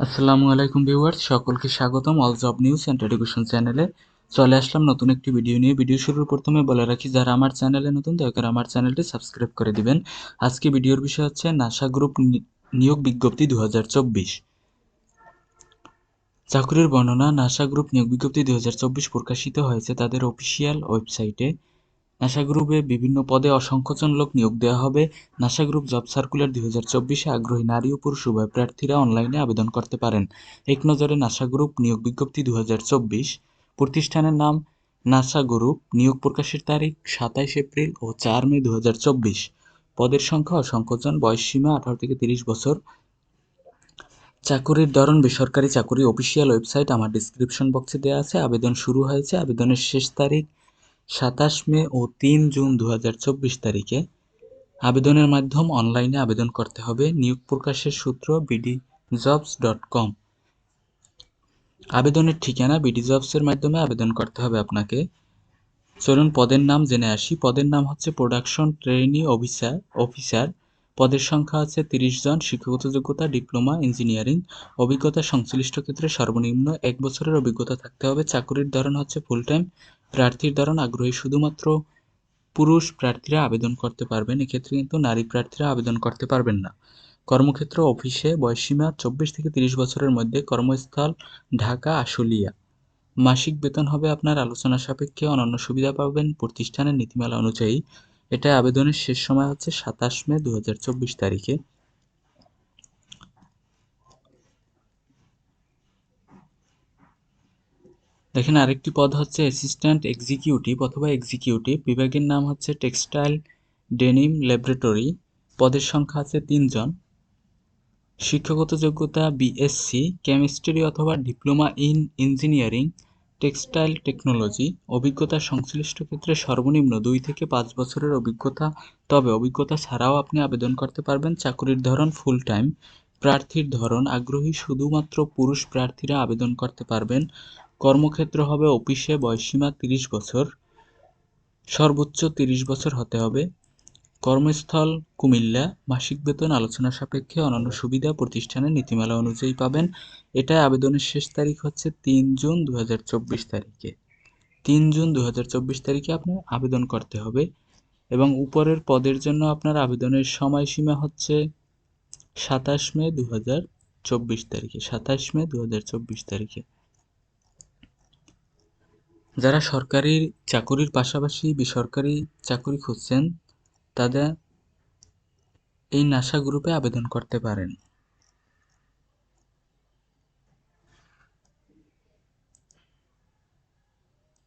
আসসালামু আলাইকুম ভিউয়ার্স, সকলকে স্বাগতম all job news and education চ্যানেলে। চলে আসলাম নতুন একটি ভিডিও নিয়ে। ভিডিও শুরুর প্রথমে বলে রাখি, যারা আমার চ্যানেলে নতুন, দয়া করে আমার চ্যানেলটি সাবস্ক্রাইব করে দিবেন। আজকে ভিডিওর বিষয় হচ্ছে নাসা গ্রুপ নিয়োগ বিজ্ঞপ্তি দু চাকরির বর্ণনা, নাসা গ্রুপ নিয়োগ বিজ্ঞপ্তি দুই হাজার চব্বিশ প্রকাশিত হয়েছে তাদের অফিসিয়াল ওয়েবসাইটে। নাসা গ্রুপে বিভিন্ন পদে অসংখ্য জন লোক নিয়োগ দেওয়া হবে। নাসা গ্রুপ জব সার্কুলার দুই হাজার চব্বিশে আগ্রহী নারী ও পুরুষ উভয় প্রার্থীরা অনলাইনে আবেদন করতে পারেন। এক নজরে নাসা গ্রুপ নিয়োগ বিজ্ঞপ্তি দু হাজার চব্বিশ। প্রতিষ্ঠানের নাম নাসা গ্রুপ। নিয়োগ প্রকাশের তারিখ সাতাইশ এপ্রিল ও চার মে দু হাজার চব্বিশ। পদের সংখ্যা অসংখ্য জন বয়স সীমা আঠারো থেকে তিরিশ বছর। চাকুরির ধরন বেসরকারি চাকুরি অফিসিয়াল ওয়েবসাইট আমার ডিসক্রিপশন বক্সে দেওয়া আছে। আবেদন শুরু হয়েছে। আবেদনের শেষ তারিখ সাতাশ মে ও তিন জুন দু চব্বিশ তারিখে আবেদনের মাধ্যম অনলাইনে আবেদন করতে হবে। নিয়োগ প্রকাশের সূত্র বিডি জবস ডট কম আবেদনের ঠিকানা বিডি জবসের মাধ্যমে আবেদন করতে হবে আপনাকে। চলুন, পদের নাম জেনে আসি। পদের নাম হচ্ছে প্রোডাকশন ট্রেনি অফিসার অফিসার পদের সংখ্যা আছে তিরিশ জন। শিক্ষাগত যোগ্যতা, ডিপ্লোমা, ইঞ্জিনিয়ারিং। অভিজ্ঞতা সংশ্লিষ্ট ক্ষেত্রে সর্বনিম্ন এক বছরের অভিজ্ঞতা থাকতে হবে। চাকুরির ধরন হচ্ছে ফুল টাইম প্রার্থীর ধরন আগ্রহী শুধুমাত্র পুরুষ প্রার্থীরা আবেদন করতে পারবেন, এক্ষেত্রে কিন্তু নারী প্রার্থীরা আবেদন করতে পারবেন না। কর্মক্ষেত্র অফিসে বয়সসীমা চব্বিশ থেকে তিরিশ বছরের মধ্যে কর্মস্থল ঢাকা আশুলিয়া। মাসিক বেতন হবে আপনার আলোচনা সাপেক্ষে অন্যান্য সুবিধা পাবেন। প্রতিষ্ঠানের নীতিমালা অনুযায়ী এটা আবেদনের শেষ সময় হচ্ছে সাতাশ মে দু হাজার চব্বিশ তারিখে। দেখেন আরেকটি পদ হচ্ছে অ্যাসিস্ট্যান্ট এক্সিকিউটিভ অথবা এক্সিকিউটিভ বিভাগের নাম হচ্ছে টেক্সটাইল ডেনিম ল্যাবরেটরি পদের সংখ্যা আছে তিনজন। শিক্ষাগত যোগ্যতা বিএসসি কেমিস্ট্রি অথবা diploma in engineering textile technology অভিজ্ঞতা সংশ্লিষ্ট ক্ষেত্রে সর্বনিম্ন দুই থেকে পাঁচ বছরের অভিজ্ঞতা। তবে অভিজ্ঞতা ছাড়াও আপনি আবেদন করতে পারবেন চাকুরির ধরন ফুল টাইম প্রার্থীর ধরন আগ্রহী শুধুমাত্র পুরুষ প্রার্থীরা আবেদন করতে পারবেন। কর্মক্ষেত্র হবে অফিসে বয়সসীমা তিরিশ বছর, সর্বোচ্চ তিরিশ বছর হতে হবে। কর্মস্থল কুমিল্লা, মাসিক বেতন আলোচনা সাপেক্ষে অন্যান্য সুবিধা প্রতিষ্ঠানের নীতিমালা অনুযায়ী পাবেন। এটা আবেদনের শেষ তারিখ হচ্ছে তিন জুন দু হাজার চব্বিশ তারিখে। তিন জুন দু হাজার চব্বিশ তারিখে আপনি আবেদন করতে হবে এবং উপরের পদের জন্য আপনার আবেদনের সময়সীমা হচ্ছে সাতাশ মে দু হাজার চব্বিশ তারিখে, সাতাশ মে দু হাজার চব্বিশ তারিখে। যারা সরকারি চাকুরির পাশাপাশি বেসরকারি চাকুরি খুঁজছেন তাদের এই নাসা গ্রুপে আবেদন করতে পারেন।